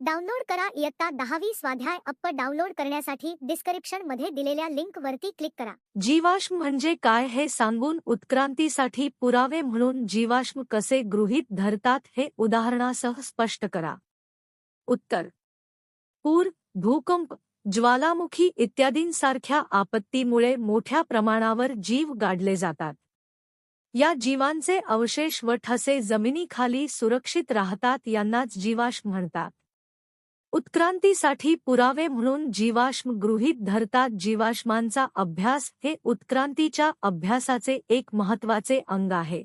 Download करा इयत्ता दहावी स्वाध्याय अप्प डाउनलोड करण्यासाठी डिस्क्रिप्शनमध्ये दिलेल्या लिंक वरती क्लिक करा. जीवाश्म म्हणजे काय हे सांगून उत्क्रांतीसाठी पुरावे म्हणून जीवाश्म कसे गृहीत धरतात हे उदाहरणासह स्पष्ट करा. उत्तर. पूर भूकंप ज्वालामुखी इत्यादींसारख्या आपत्तीमुळे मोठ्या प्रमाणावर जीव गाडले जातात. या जीवांचे अवशेष व ठसे जमिनीखाली सुरक्षित राहतात यांनाच जीवाश्म म्हणतात. उत्क्रांतीसाठी पुरावे म्हणून जीवाश्म गृहीत धरतात. जीवाश्मांचा अभ्यास हे उत्क्रांतीच्या अभ्यासाचे एक महत्त्वाचे अंग आहे.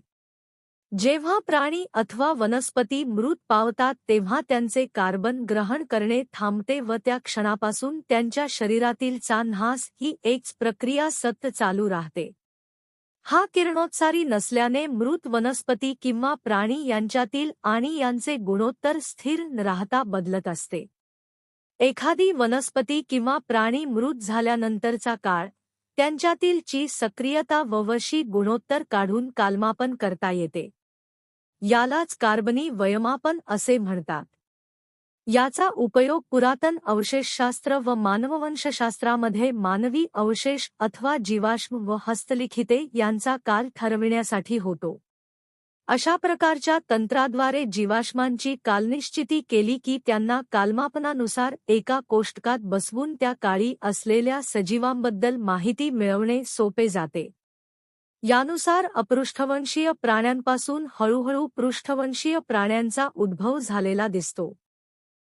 जेव्हा प्राणी अथवा वनस्पती मृत पावतात तेव्हा त्यांचे कार्बन ग्रहण करणे थांबते व त्या क्षणापासून त्यांच्या शरीरातील चान्हास ही एकच प्रक्रिया सत चालू राहते. हा किरणोत्सारी नसल्याने मृत वनस्पती किंवा प्राणी यांच्यातील आणि यांचे गुणोत्तर स्थिर न राहता बदलत असते. एखादी वनस्पती किंवा प्राणी मृत झाल्यानंतरचा काळ त्यांच्यातील ची सक्रियता व गुणोत्तर काढून कालमापन करता येते. यालाच कार्बनी वयमापन असे म्हणतात. याचा उपयोग पुरातन अवशेषशास्त्र व मानववंशशास्त्रामध्ये मानवी अवशेष अथवा जीवाश्म व हस्तलिखिते यांचा काल ठरविण्यासाठी होतो. अशा प्रकारच्या तंत्राद्वारे जीवाश्मांची कालनिश्चिती केली की त्यांना कालमापनानुसार एका कोष्टकात बसवून त्या काळी असलेल्या सजीवांबद्दल माहिती मिळवणे सोपे जाते. यानुसार अपृष्ठवंशीय प्राण्यांपासून हळूहळू पृष्ठवंशीय प्राण्यांचा उद्भव झालेला दिसतो.